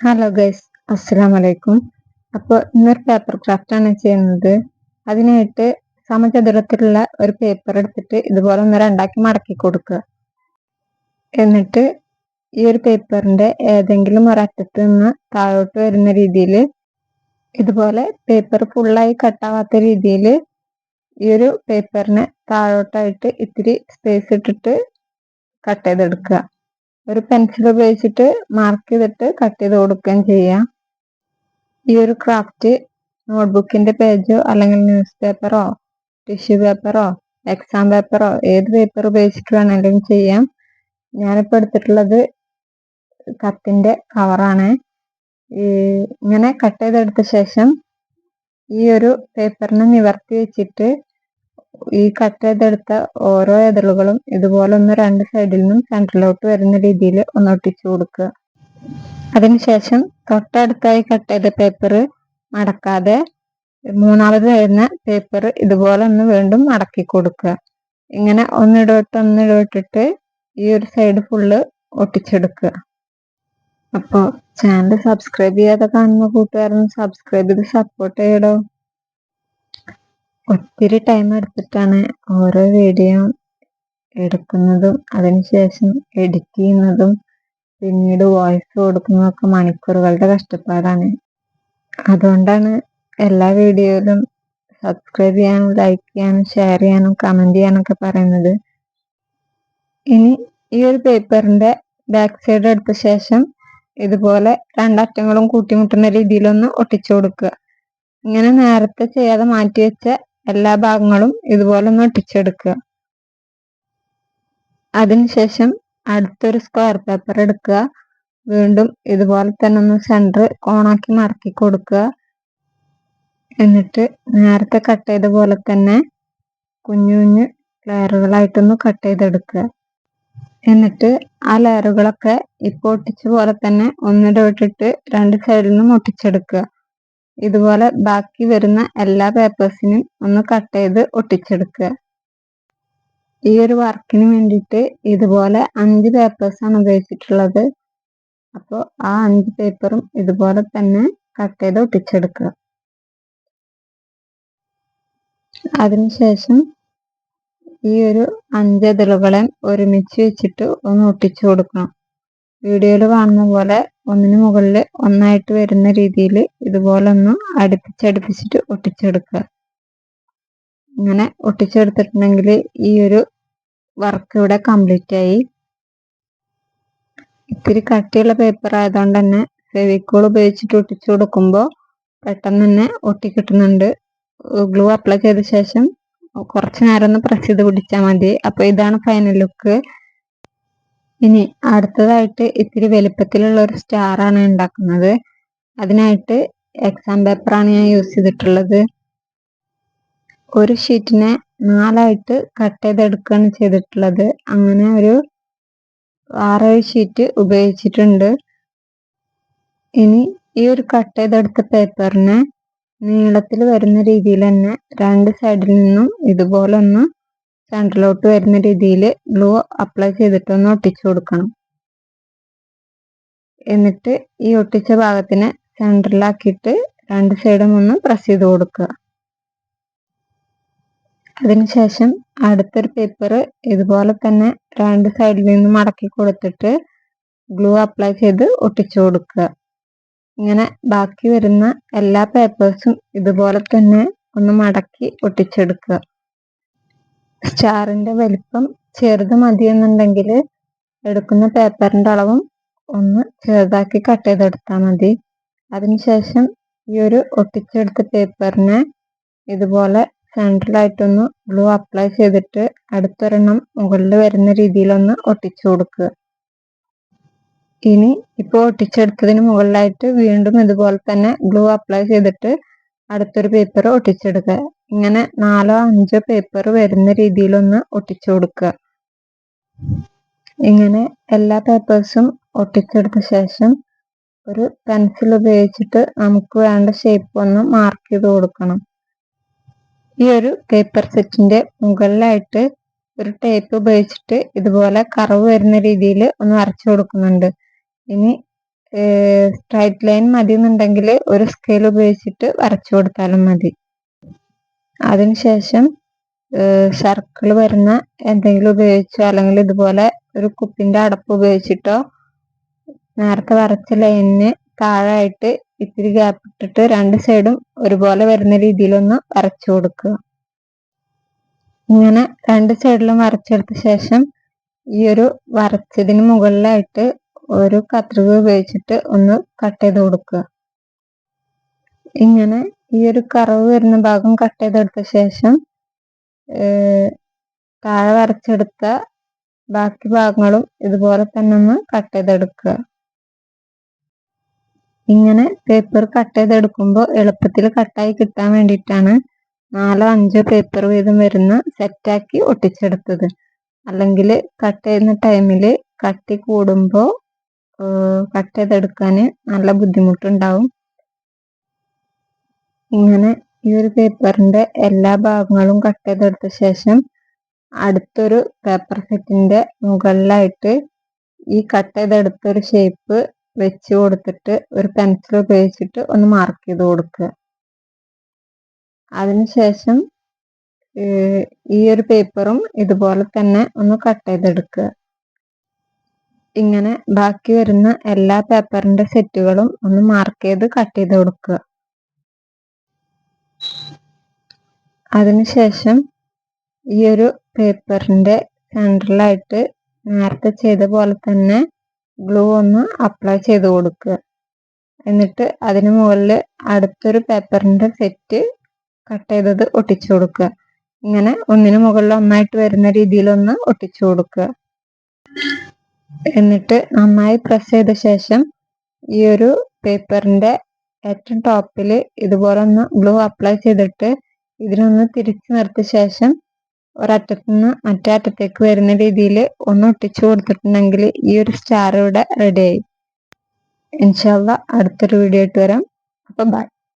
Hello guys അസ്സലാം വലൈക്കും അപ്പോൾ ഇന്നൊരു പേപ്പർ ക്രാഫ്റ്റ് ആണ് ചെയ്യുന്നത്. അതിനായിട്ട് സമചതുരത്തിലുള്ള ഒരു പേപ്പർ എടുത്തിട്ട് ഇതുപോലെ ഒന്ന് രണ്ടാക്കി മടക്കി കൊടുക്കുക. എന്നിട്ട് ഈ ഒരു പേപ്പറിന്റെ ഏതെങ്കിലും ഒരറ്റത്ത് നിന്ന് താഴോട്ട് വരുന്ന രീതിയിൽ ഇതുപോലെ പേപ്പർ ഫുള്ളായി കട്ടാവാത്ത രീതിയിൽ ഈ ഒരു പേപ്പറിനെ താഴോട്ടായിട്ട് ഇത്തിരി സ്പേസ് ഇട്ടിട്ട് കട്ട് ചെയ്തെടുക്കുക. ഒരു പെൻസിൽ ഉപയോഗിച്ചിട്ട് മാർക്ക് ചെയ്തിട്ട് കട്ട് ചെയ്ത് കൊടുക്കുകയും ചെയ്യാം. ഈ ഒരു ക്രാഫ്റ്റ് നോട്ട്ബുക്കിന്റെ പേജോ അല്ലെങ്കിൽ ന്യൂസ് പേപ്പറോ ടിഷ്യൂ പേപ്പറോ എക്സാം പേപ്പറോ ഏത് പേപ്പർ ഉപയോഗിച്ചിട്ട് വേണമെങ്കിലും ചെയ്യാം. ഞാനിപ്പോൾ എടുത്തിട്ടുള്ളത് കത്തിന്റെ കവറാണ് ഇങ്ങനെ കട്ട് ചെയ്തെടുത്ത ശേഷം ഈ ഒരു പേപ്പറിനെ നിവർത്തി വെച്ചിട്ട് ഈ കട്ട് ചെയ്തെടുത്ത ഓരോ എതിളുകളും ഇതുപോലെ ഒന്ന് രണ്ട് സൈഡിൽ നിന്നും സെന്ററിലോട്ട് വരുന്ന രീതിയിൽ ഒന്ന് ഒട്ടിച്ചു കൊടുക്കുക. അതിനുശേഷം തൊട്ടടുത്തായി കട്ട് ചെയ്ത പേപ്പർ മടക്കാതെ മൂന്നാമത് വരുന്ന പേപ്പർ ഇതുപോലെ ഒന്ന് വീണ്ടും മടക്കി കൊടുക്കുക. ഇങ്ങനെ ഒന്നിടവിട്ട് ഒന്നിടവിട്ടിട്ട് ഈ ഒരു സൈഡ് ഫുള്ള് ഒട്ടിച്ചെടുക്കുക. അപ്പോൾ ചാനൽ സബ്സ്ക്രൈബ് ചെയ്യാതെ കാണുന്ന കൂട്ടുകാരൻ സബ്സ്ക്രൈബ് ചെയ്ത് സപ്പോർട്ട് ചെയ്യടോ. ഒത്തിരി ടൈം എടുത്തിട്ടാണ് ഓരോ വീഡിയോ എടുക്കുന്നതും അതിനുശേഷം എഡിറ്റ് ചെയ്യുന്നതും പിന്നീട് വോയിസ് കൊടുക്കുന്നതൊക്കെ മണിക്കൂറുകളുടെ കഷ്ടപ്പാടാണ്. അതുകൊണ്ടാണ് എല്ലാ വീഡിയോയിലും സബ്സ്ക്രൈബ് ചെയ്യാനും ലൈക്ക് ചെയ്യാനും ഷെയർ ചെയ്യാനും കമന്റ് ചെയ്യാനൊക്കെ പറയുന്നത്. ഇനി ഈ ഒരു പേപ്പറിന്റെ ബാക്ക് സൈഡ് എടുത്ത ശേഷം ഇതുപോലെ രണ്ടറ്റങ്ങളും കൂട്ടിമുട്ടുന്ന രീതിയിലൊന്ന് ഒട്ടിച്ചു കൊടുക്കുക. ഇങ്ങനെ നേരത്തെ ചെയ്യാതെ മാറ്റി വെച്ച എല്ലാ ഭാഗങ്ങളും ഇതുപോലെ ഒന്ന് ഒട്ടിച്ചെടുക്കുക. അതിനുശേഷം അടുത്തൊരു സ്ക്വയർ പേപ്പർ എടുക്കുക. വീണ്ടും ഇതുപോലെ തന്നെ ഒന്ന് സെന്റർ കോണാക്കി മറക്കി കൊടുക്കുക. എന്നിട്ട് നേരത്തെ കട്ട് ചെയ്ത പോലെ തന്നെ കുഞ്ഞു കുഞ്ഞു ലെയറുകളായിട്ടൊന്ന് കട്ട് ചെയ്തെടുക്കുക. എന്നിട്ട് ആ ലെയറുകളൊക്കെ ഇപ്പോൾ ഒട്ടിച്ച പോലെ തന്നെ ഒന്നിടവിട്ടിട്ട് രണ്ട് സൈഡിൽ നിന്നും ഒട്ടിച്ചെടുക്കുക. ഇതുപോലെ ബാക്കി വരുന്ന എല്ലാ പേപ്പേഴ്സിനും ഒന്ന് കട്ട് ചെയ്ത് ഒട്ടിച്ചെടുക്കുക. ഈ ഒരു വർക്കിന് വേണ്ടിയിട്ട് ഇതുപോലെ അഞ്ച് പേപ്പേഴ്സാണ് ഉപയോഗിച്ചിട്ടുള്ളത്. അപ്പോൾ ആ അഞ്ച് പേപ്പറും ഇതുപോലെ തന്നെ കട്ട് ചെയ്ത് ഒട്ടിച്ചെടുക്കുക. അതിനുശേഷം ഈ ഒരു അഞ്ച് ഇതിലുകളെ ഒരുമിച്ച് വെച്ചിട്ട് ഒന്ന് ഒട്ടിച്ചു കൊടുക്കണം. വീഡിയോയിൽ കാണുന്ന പോലെ ഒന്നിന് മുകളിൽ ഒന്നായിട്ട് വരുന്ന രീതിയിൽ ഇതുപോലെ ഒന്ന് അടുപ്പിച്ചടുപ്പിച്ചിട്ട് ഒട്ടിച്ചെടുക്കുക. ഇങ്ങനെ ഒട്ടിച്ചെടുത്തിട്ടുണ്ടെങ്കിൽ ഈ ഒരു വർക്ക് ഇവിടെ കംപ്ലീറ്റ് ആയി. ഇത്തിരി കട്ടിയുള്ള പേപ്പർ ആയതുകൊണ്ട് തന്നെ ഫെവിക്കോൾ ഉപയോഗിച്ചിട്ട് ഒട്ടിച്ചു കൊടുക്കുമ്പോൾ പെട്ടെന്ന് തന്നെ ഒട്ടിക്കിട്ടുന്നുണ്ട് ഗ്ലൂ അപ്ലൈ ചെയ്ത ശേഷം കുറച്ച് നേരം ഒന്ന് പ്രസ് ചെയ്ത് പിടിച്ചാൽ മതി. അപ്പോൾ ഇതാണ് ഫൈനൽ ലുക്ക് ഇനി അടുത്തതായിട്ട് ഇത്തിരി വലിപ്പത്തിലുള്ള ഒരു സ്റ്റാർ ആണ് ഉണ്ടാക്കുന്നത്. അതിനായിട്ട് എക്സാം പേപ്പറാണ് ഞാൻ യൂസ് ചെയ്തിട്ടുള്ളത്. ഒരു ഷീറ്റിനെ നാലായിട്ട് കട്ട് ചെയ്തെടുക്കുകയാണ് ചെയ്തിട്ടുള്ളത്. അങ്ങനെ ഒരു ആറേഴ് ഷീറ്റ് ഉപയോഗിച്ചിട്ടുണ്ട്. ഇനി ഈ ഒരു കട്ട് ചെയ്തെടുത്ത പേപ്പറിനെ നീളത്തിൽ വരുന്ന രീതിയിൽ തന്നെ രണ്ട് സൈഡിൽ നിന്നും ഇതുപോലെ ഒന്ന് സെന്ററിലോട്ട് വരുന്ന രീതിയിൽ ഗ്ലൂ അപ്ലൈ ചെയ്തിട്ട് ഒന്ന് ഒട്ടിച്ചു കൊടുക്കണം. എന്നിട്ട് ഈ ഒട്ടിച്ച ഭാഗത്തിന് സെന്ററിലാക്കിയിട്ട് രണ്ട് സൈഡും ഒന്ന് പ്രസ് ചെയ്ത് കൊടുക്കുക. അതിനുശേഷം അടുത്തൊരു പേപ്പർ ഇതുപോലെ തന്നെ രണ്ട് സൈഡിൽ നിന്ന് മടക്കി കൊടുത്തിട്ട് ഗ്ലൂ അപ്ലൈ ചെയ്ത് ഒട്ടിച്ചു കൊടുക്കുക. ഇങ്ങനെ ബാക്കി വരുന്ന എല്ലാ പേപ്പേഴ്സും ഇതുപോലെ തന്നെ ഒന്ന് മടക്കി ഒട്ടിച്ചെടുക്കുക. സ്റ്റാറിന്റെ വലിപ്പം ചെറുത് മതിയെന്നുണ്ടെങ്കിൽ എടുക്കുന്ന പേപ്പറിന്റെ അളവും ഒന്ന് ചെറുതാക്കി കട്ട് ചെയ്തെടുത്താൽ മതി. അതിനുശേഷം ഈ ഒരു ഒട്ടിച്ചെടുത്ത പേപ്പറിനെ ഇതുപോലെ സെൻട്രലായിട്ടൊന്ന് ഗ്ലൂ അപ്ലൈ ചെയ്തിട്ട് അടുത്തൊരെണ്ണം മുകളിൽ വരുന്ന രീതിയിലൊന്ന് ഒട്ടിച്ചു കൊടുക്കുക. ഇനി ഇപ്പോൾ ഒട്ടിച്ചെടുത്തതിന് മുകളിലായിട്ട് വീണ്ടും ഇതുപോലെ തന്നെ ഗ്ലൂ അപ്ലൈ ചെയ്തിട്ട് അടുത്തൊരു പേപ്പർ ഒട്ടിച്ചെടുക്കുക. ഇങ്ങനെ നാലോ അഞ്ചോ പേപ്പർ വരുന്ന രീതിയിലൊന്ന് ഒട്ടിച്ചു കൊടുക്കുക. ഇങ്ങനെ എല്ലാ പേപ്പേഴ്സും ഒട്ടിച്ചെടുത്ത ശേഷം ഒരു പെൻസിൽ ഉപയോഗിച്ചിട്ട് നമുക്ക് വേണ്ട ഷേപ്പ് ഒന്ന് മാർക്ക് ചെയ്ത് കൊടുക്കണം. ഈ ഒരു പേപ്പർ സെറ്റിന്റെ മുകളിലായിട്ട് ഒരു ടേപ്പ് ഉപയോഗിച്ചിട്ട് ഇതുപോലെ കറവ് വരുന്ന രീതിയിൽ ഒന്ന് വരച്ചു കൊടുക്കുന്നുണ്ട്. ഇനി സ്ട്രൈറ്റ് ലൈൻ മതി എന്നുണ്ടെങ്കിൽ ഒരു സ്കെയിൽ ഉപയോഗിച്ചിട്ട് വരച്ചു കൊടുത്താലും മതി. അതിനുശേഷം സർക്കിൾ വരുന്ന എന്തെങ്കിലും ഉപയോഗിച്ചോ അല്ലെങ്കിൽ ഇതുപോലെ ഒരു കുപ്പിന്റെ അടപ്പ് ഉപയോഗിച്ചിട്ടോ നേരത്തെ വരച്ച ലൈനിന് താഴായിട്ട് ഇത്തിരി ഗ്യാപ്പ് ഇട്ടിട്ട് രണ്ട് സൈഡും ഒരുപോലെ വരുന്ന രീതിയിലൊന്ന് വരച്ചു കൊടുക്കുക. ഇങ്ങനെ രണ്ട് സൈഡിലും വരച്ചെടുത്ത ശേഷം ഈ ഒരു വരച്ചതിന് മുകളിലായിട്ട് ഒരു കത്രിക ഉപയോഗിച്ചിട്ട് ഒന്ന് കട്ട് ചെയ്ത് കൊടുക്കുക. ഇങ്ങനെ ഈ ഒരു കറവ് വരുന്ന ഭാഗം കട്ട് ചെയ്തെടുത്ത ശേഷം താഴെ വരച്ചെടുത്ത ബാക്കി ഭാഗങ്ങളും ഇതുപോലെ തന്നെ ഒന്ന് കട്ട് ചെയ്തെടുക്കുക. ഇങ്ങനെ പേപ്പർ കട്ട് ചെയ്തെടുക്കുമ്പോൾ എളുപ്പത്തിൽ കട്ടായി കിട്ടാൻ വേണ്ടിയിട്ടാണ് നാലോ അഞ്ചോ പേപ്പർ വീതം വരുന്ന സെറ്റാക്കി ഒട്ടിച്ചെടുത്തത്. അല്ലെങ്കിൽ കട്ട് ചെയ്യുന്ന ടൈമിൽ കട്ടി കൂടുമ്പോൾ കട്ട് ചെയ്തെടുക്കാൻ നല്ല ബുദ്ധിമുട്ടുണ്ടാവും. ഇങ്ങനെ ഈ ഒരു പേപ്പറിന്റെ എല്ലാ ഭാഗങ്ങളും കട്ട് ചെയ്തെടുത്ത ശേഷം അടുത്തൊരു പേപ്പർ സെറ്റിന്റെ മുകളിലായിട്ട് ഈ കട്ട് ചെയ്തെടുത്തൊരു ഷേപ്പ് വെച്ച് കൊടുത്തിട്ട് ഒരു പെൻസിൽ ഉപയോഗിച്ചിട്ട് ഒന്ന് മാർക്ക് ചെയ്ത് കൊടുക്കുക. അതിനുശേഷം ഈ ഒരു പേപ്പറും ഇതുപോലെ തന്നെ ഒന്ന് കട്ട് ചെയ്തെടുക്കുക. ഇങ്ങനെ ബാക്കി വരുന്ന എല്ലാ പേപ്പറിന്റെ സെറ്റുകളും ഒന്ന് മാർക്ക് ചെയ്ത് കട്ട് ചെയ്ത് കൊടുക്കുക. അതിനുശേഷം ഈ ഒരു പേപ്പറിന്റെ സെന്ററിലായിട്ട് നേരത്തെ ചെയ്ത പോലെ തന്നെ ഗ്ലൂ ഒന്ന് അപ്ലൈ ചെയ്ത് കൊടുക്കുക. എന്നിട്ട് അതിന് മുകളിൽ അടുത്തൊരു പേപ്പറിന്റെ സെറ്റ് കട്ട് ചെയ്തത് ഒട്ടിച്ചു കൊടുക്കുക. ഇങ്ങനെ ഒന്നിന് മുകളിൽ ഒന്നായിട്ട് വരുന്ന രീതിയിലൊന്ന് ഒട്ടിച്ചു കൊടുക്കുക. എന്നിട്ട് നന്നായി പ്രസ് ചെയ്ത ശേഷം ഈ ഒരു പേപ്പറിന്റെ ഏറ്റവും ടോപ്പിൽ ഇതുപോലെ ഒന്ന് ഗ്ലൂ അപ്ലൈ ചെയ്തിട്ട് ഇതിനൊന്ന് തിരിച്ചു നിർത്തിയ ശേഷം ഒരറ്റത്തു നിന്ന് മറ്റേ അറ്റത്തേക്ക് വരുന്ന രീതിയിൽ ഒന്ന് ഒട്ടിച്ചു കൊടുത്തിട്ടുണ്ടെങ്കിൽ ഈ ഒരു സ്റ്റാർ ഇവിടെ റെഡിയായി ഇൻഷാല്ല അടുത്തൊരു വീഡിയോ ആയിട്ട് വരാം. അപ്പം ബൈ